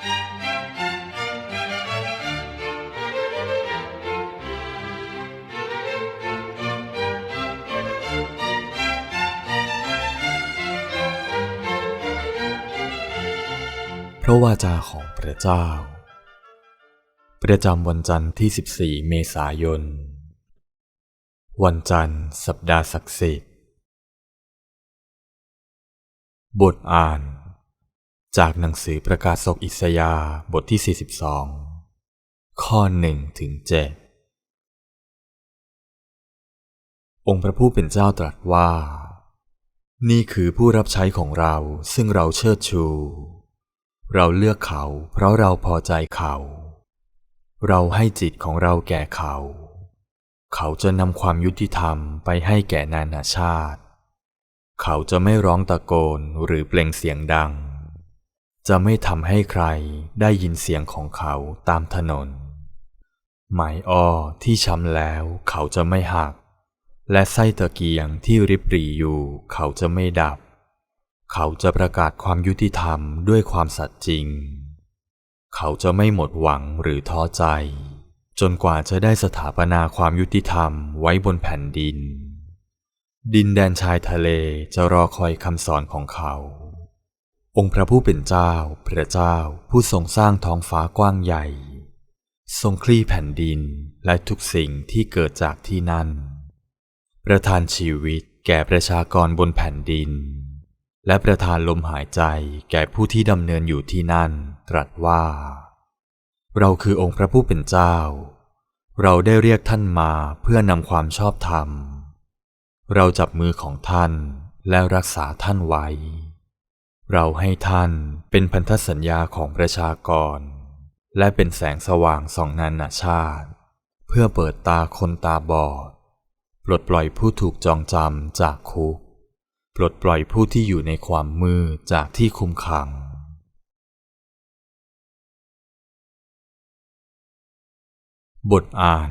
พระวาจาของพระเจ้า ประจำวันจันทร์ที่ 14 เมษายน วันจันทร์ สัปดาห์ศักดิ์สิทธิ์ บทอ่าน จากหนังสือประกาศศกอิสยาห์บทที่ 42 ข้อ1ถึง7องค์พระผู้เป็นเจ้าตรัสว่า นี่คือผู้รับใช้ของเราซึ่งเราเชิดชู เราเลือกเขาเพราะเราพอใจเขา เราให้จิตของเราแก่เขา เขาจะนำความยุติธรรมไปให้แก่นานาชาติ เขาจะไม่ร้องตะโกนหรือเปล่งเสียงดัง จะไม่ทำให้ใครได้ยินเสียงของเขาตามถนน ไม้อ้อที่ช้ำแล้วเขาจะไม่หัก และไส้ตะเกียงที่ริบหรี่อยู่เขาจะไม่ดับ เขาจะประกาศความยุติธรรมด้วยความสัตย์จริง เขาจะไม่หมดหวังหรือท้อใจ จนกว่าจะได้สถาปนาความยุติธรรมไว้บนแผ่นดิน ดินแดนชายทะเลจะรอคอยคำสอนของเขา องค์พระผู้เป็นเจ้า พระเจ้าผู้ทรงสร้างท้องฟ้ากว้างใหญ่ ทรงคลี่แผ่นดินและทุกสิ่งที่เกิดจากที่นั่น ประทานชีวิตแก่ประชากรบนแผ่นดิน และประทานลมหายใจแก่ผู้ที่ดำเนินอยู่ที่นั่น ตรัสว่า เราคือองค์พระผู้เป็นเจ้า เราได้เรียกท่านมาเพื่อนำความชอบธรรม เราจับมือของท่านและรักษาท่านไว้ เราให้ท่านเป็นพันธสัญญาของประชากร และเป็นแสงสว่างส่องนานาชาติ เพื่อเปิดตาคนตาบอด ปลดปล่อยผู้ถูกจองจำจากคุก ปลดปล่อยผู้ที่อยู่ในความมืดจากที่คุมขัง บทอ่าน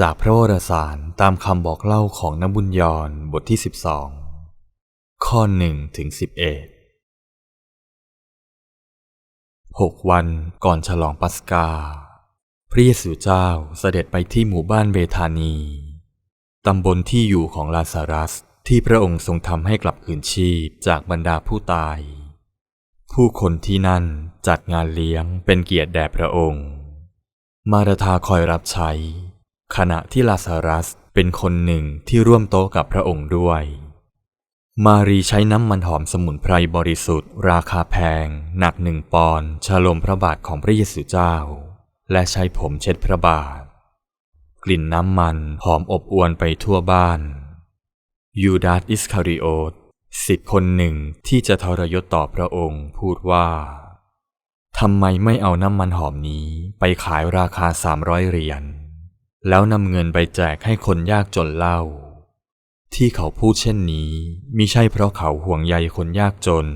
จากพระวรสารตามคำบอกเล่าของนบุญยรบทที่ 12 ข้อ1ถึง11 หกวันก่อนฉลองปัสกา พระเยซูเจ้าเสด็จไปที่หมู่บ้านเบธานี ตำบลที่อยู่ของลาซารัสที่พระองค์ทรงทำให้กลับคืนชีพจากบรรดาผู้ตาย ผู้คนที่นั่นจัดงานเลี้ยงเป็นเกียรติแด่พระองค์ มาราธาคอยรับใช้ ขณะที่ลาซารัสเป็นคนหนึ่งที่ร่วมโต๊ะกับพระองค์ด้วย มารีใช้น้ำมันหอมสมุนไพรบริสุทธิ์ ราคาแพง หนักหนึ่งปอนด์ฉลมพระบาทของพระเยซูเจ้า และใช้ผมเช็ดพระบาท กลิ่นน้ำมันหอมอบอวนไปทั่วบ้าน ยูดาสอิสคาริโอตสิทธิคนหนึ่งที่จะทรยศต่อพระองค์พูดว่าทำไมไม่เอาน้ำมันหอมนี้ไปขายราคาสามร้อยเหรียญแล้วนำเงินไปแจกให้คนยากจนเล่า ที่เขาพูดเช่นนี้มิใช่เพราะเขาห่วงใยคนยากจน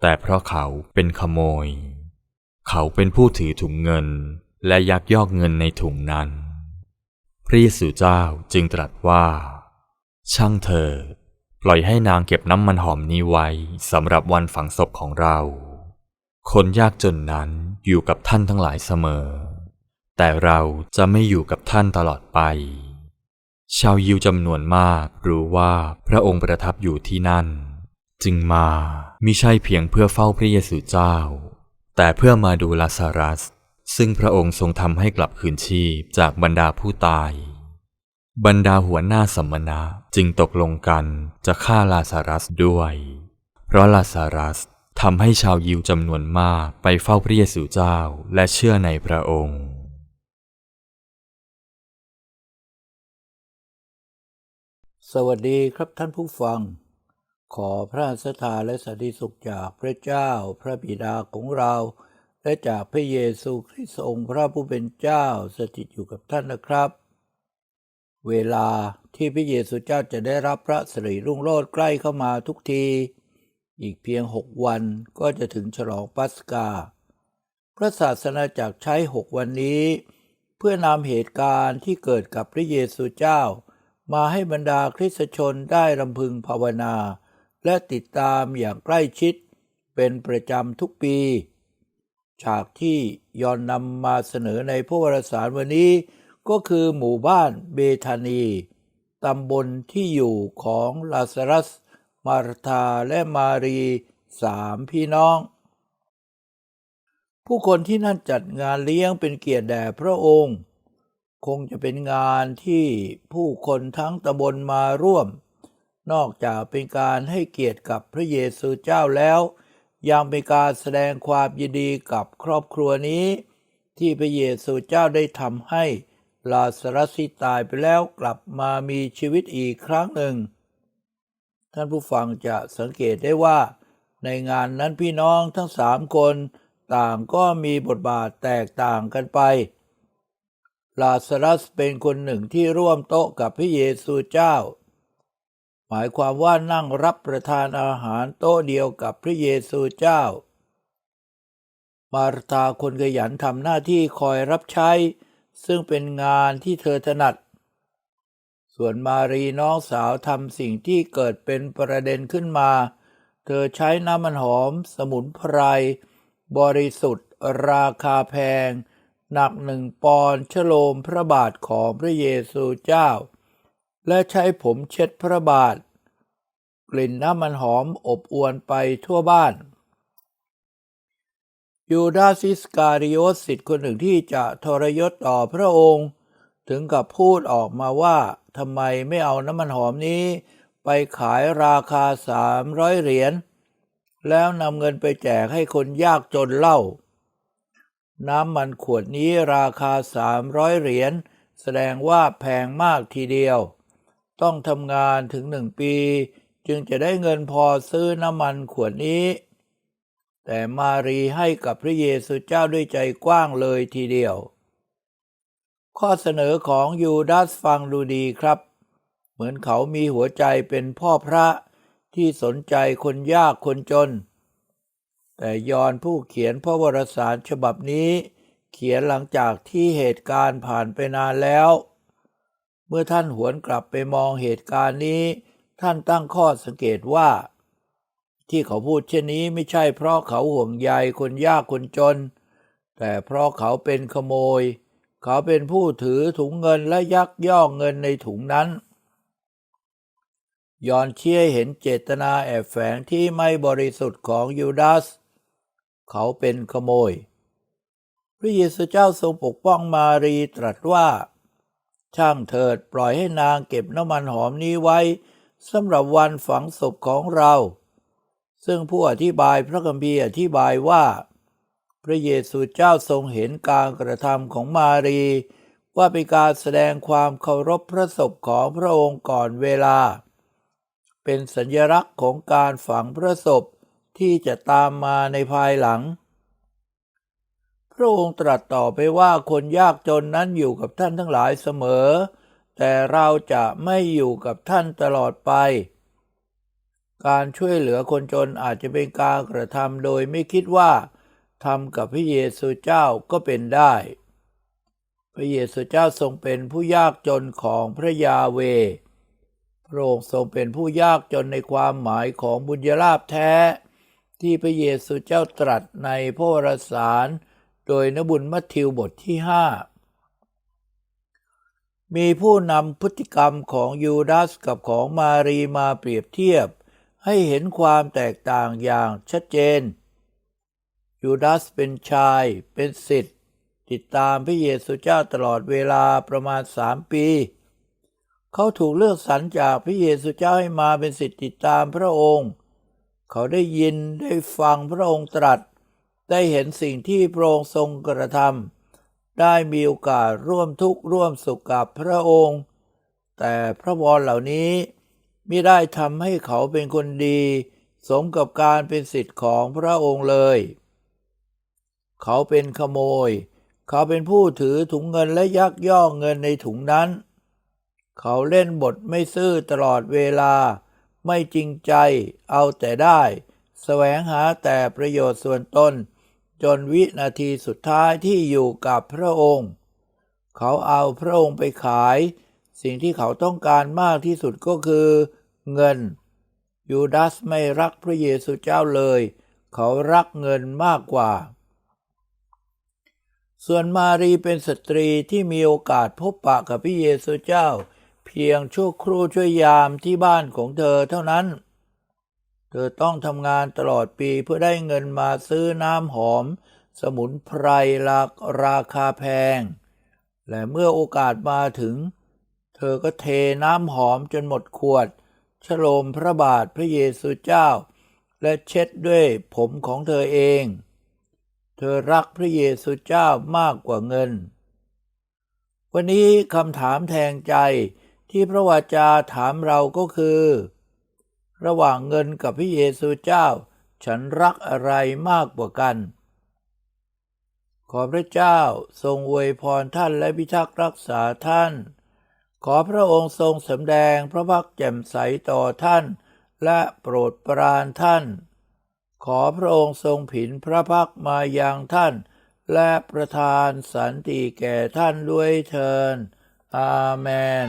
แต่เพราะเขาเป็นขโมย เขาเป็นผู้ถือถุงเงินและยักยอกเงินในถุงนั้น พระเยซูเจ้าจึงตรัสว่า ช่างเธอ ปล่อยให้นางเก็บน้ำมันหอมนี้ไว้สำหรับวันฝังศพของเรา คนยากจนนั้นอยู่กับท่านทั้งหลายเสมอ แต่เราจะไม่อยู่กับท่านตลอดไป ชาวยิวจำนวนมากรู้ว่าพระองค์ประทับอยู่ที่นั่น จึงมามิใช่เพียงเพื่อเฝ้าพระเยซูเจ้า แต่เพื่อมาดูลาซารัส ซึ่งพระองค์ทรงทำให้กลับคืนชีพจากบรรดาผู้ตาย บรรดาหัวหน้าสมณะจึงตกลงกันจะฆ่าลาซารัสด้วย เพราะลาซารัสทำให้ชาวยิวจำนวนมากไปเฝ้าพระเยซูเจ้าและเชื่อในพระองค์ สวัสดีครับท่านผู้ฟัง ขอพระสถาและสันติสุขจากพระเจ้าพระบิดาของเรา และจากพระเยซูคริสต์องค์พระผู้เป็นเจ้าสถิตอยู่กับท่านนะครับ เวลาที่พระเยซูเจ้าจะได้รับพระสิริรุ่งโรจน์ใกล้เข้ามาทุกที อีกเพียงหกวันก็จะถึงฉลองปัสกา พระศาสนาจักรใช้หกวันนี้ เพื่อนำเหตุการณ์ที่เกิดกับพระเยซูเจ้า มาให้บรรดาคริสตชนได้รำพึงภาวนา และติดตามอย่างใกล้ชิดเป็นประจำทุกปี ฉากที่ยอนนำมาเสนอในพระวารสารวันนี้ก็คือหมู่บ้านเบธานีตำบลที่อยู่ของลาซารัส มาร์ธาและมารีสามพี่น้อง ผู้คนที่นั่นจัดงานเลี้ยงเป็นเกียรติแด่พระองค์ คงจะเป็นงานที่ผู้คนทั้งตำบลมาร่วม นอกจากเป็นการให้เกียรติกับพระเยซูเจ้าแล้ว ยังเป็นการแสดงความยินดีกับครอบครัวนี้ ที่พระเยซูเจ้าได้ทำให้ลาสรัสที่ตายไปแล้วกลับมามีชีวิตอีกครั้งหนึ่ง ท่านผู้ฟังจะสังเกตได้ว่า ในงานนั้นพี่น้องทั้งสามคน ต่างก็มีบทบาทแตกต่างกันไป ลาสรัสเป็นคนหนึ่งที่ร่วมโต๊ะกับพระเยซูเจ้า หมายความว่านั่งรับประทานอาหารโต๊ะเดียวกับพระเยซูเจ้า มาร์ตาคนขยันทำหน้าที่คอยรับใช้ ซึ่งเป็นงานที่เธอถนัด ส่วนมารีน้องสาวทำสิ่งที่เกิดเป็นประเด็นขึ้นมา เธอใช้น้ำมันหอม สมุนไพรบริสุทธิ์ ราคาแพง หนักหนึ่งปอนด์ชโลมพระบาทของพระเยซูเจ้า และใช้ผมเช็ดพระบาท กลิ่นน้ำมันหอมอบอวนไปทั่วบ้าน ยูดาสิสการิโอสสิทธิ์คนหนึ่งที่จะทรยศต่อพระองค์ ถึงกับพูดออกมาว่าทำไมไม่เอาน้ำมันหอมนี้ ไปขายราคาสามร้อยเหรียญแล้วนำเงินไปแจกให้คนยากจนเล่า น้ำมันขวดนี้ราคาสามร้อยเหรียญ แสดงว่าแพงมากทีเดียว ต้องทำงานถึงหนึ่งปี จึงจะได้เงินพอซื้อน้ำมันขวดนี้ แต่มารีให้กับพระเยซูเจ้าด้วยใจกว้างเลยทีเดียว ข้อเสนอของยูดาสฟังดูดีครับ เหมือนเขามีหัวใจเป็นพ่อพระที่สนใจคนยากคนจน แต่ยอนผู้เขียนพระวรสารฉบับนี้ เขียนหลังจากที่เหตุการณ์ผ่านไปนานแล้ว เมื่อท่านหวนกลับไปมองเหตุการณ์นี้ ท่านตั้งข้อสังเกตว่า ที่เขาพูดเช่นนี้ไม่ใช่เพราะเขาห่วงใยคนยากคนจน แต่เพราะเขาเป็นขโมย เขาเป็นผู้ถือถุงเงินและยักย่อเงินในถุงนั้นยอนเชี่ยเห็นเจตนาแอบแฝงที่ไม่บริสุทธิ์ของยูดาส เขาเป็นขโมย พระเยซูเจ้าทรงปกป้องมารีตรัสว่า ช่างเถิดปล่อยให้นางเก็บน้ำมันหอมนี้ไว้สำหรับวันฝังศพของเรา ซึ่งผู้อธิบายพระคัมภีร์อธิบายว่า พระเยซูเจ้าทรงเห็นการกระทำของมารี ว่าเป็นการแสดงความเคารพพระศพของพระองค์ก่อนเวลา เป็นสัญลักษณ์ของการฝังพระศพ ที่จะตามมาในภายหลัง พระองค์ตรัสต่อไปว่าคนยากจนนั้นอยู่กับท่านทั้งหลายเสมอ แต่เราจะไม่อยู่กับท่านตลอดไป การช่วยเหลือคนจนอาจจะเป็นการกระทำโดยไม่คิดว่าทำกับพระเยซูเจ้าก็เป็นได้ พระเยซูเจ้าทรงเป็นผู้ยากจนของพระยาเว พระองค์ทรงเป็นผู้ยากจนในความหมายของบุญญาลาภแท้ ที่พระเยซูเจ้าตรัสในพระวรสาร โดยนบุญมัทธิวบทที่ห้ามีผู้นำพฤติกรรมของยูดาสกับของมารีมาเปรียบเทียบ ให้เห็นความแตกต่างอย่างชัดเจน ยูดาสเป็นชายเป็นสิทธิ์ติดตามพระเยซูเจ้าตลอดเวลาประมาณสามปี เขาถูกเลือกสรรจากพระเยซูเจ้าให้มาเป็นสิทธิ์ติดตามพระองค์ เขาได้ยินได้ฟังพระองค์ตรัส ได้เห็นสิ่งที่พระองค์ทรงกระทำได้มีโอกาสร่วมทุกข์ร่วมสุขกับพระองค์ แต่พระวรเหล่านี้ไม่ได้ทำให้เขาเป็นคนดี สมกับการเป็นสิทธิ์ของพระองค์เลย เขาเป็นขโมย เขาเป็นผู้ถือถุงเงินและยักย่อเงินในถุงนั้น เขาเล่นบทไม่ซื่อตลอดเวลา ไม่จริงใจเอาแต่ได้แสวงหาแต่ประโยชน์ส่วนตนจนวินาทีสุดท้ายที่อยู่กับพระองค์ เขาเอาพระองค์ไปขาย สิ่งที่เขาต้องการมากที่สุดก็คือ เงิน ยูดาสไม่รักพระเยซูเจ้าเลย เขารักเงินมากกว่า ส่วนมารีเป็นสตรีที่มีโอกาสพบปะกับพระเยซูเจ้า พียงชั่วครู่ชั่วยามที่บ้านของเธอเท่านั้น เธอต้องทำงานตลอดปีเพื่อได้เงินมาซื้อน้ำหอม สมุนไพรราราคาแพง และเมื่อโอกาสมาถึง เธอก็เทน้ำหอมจนหมดขวด ฉโลมพระบาทพระเยซูเจ้า และเช็ดด้วยผมของเธอเอง เธอรักพระเยซูเจ้ามากกว่าเงิน วันนี้คำถามแทงใจ ที่พระวาจาถามเราก็คือ ระหว่างเงินกับพระเยซูเจ้า ฉันรักอะไรมากกว่ากัน ขอพระเจ้าทรงอวยพรท่านและพิทักษ์รักษาท่าน ขอพระองค์ทรงสำแดงพระพักแจ่มใสต่อท่าน และโปรดปรานท่าน ขอพระองค์ทรงผินพระพักมายังท่าน และประทานสันติแก่ท่านด้วยเทินอาเมน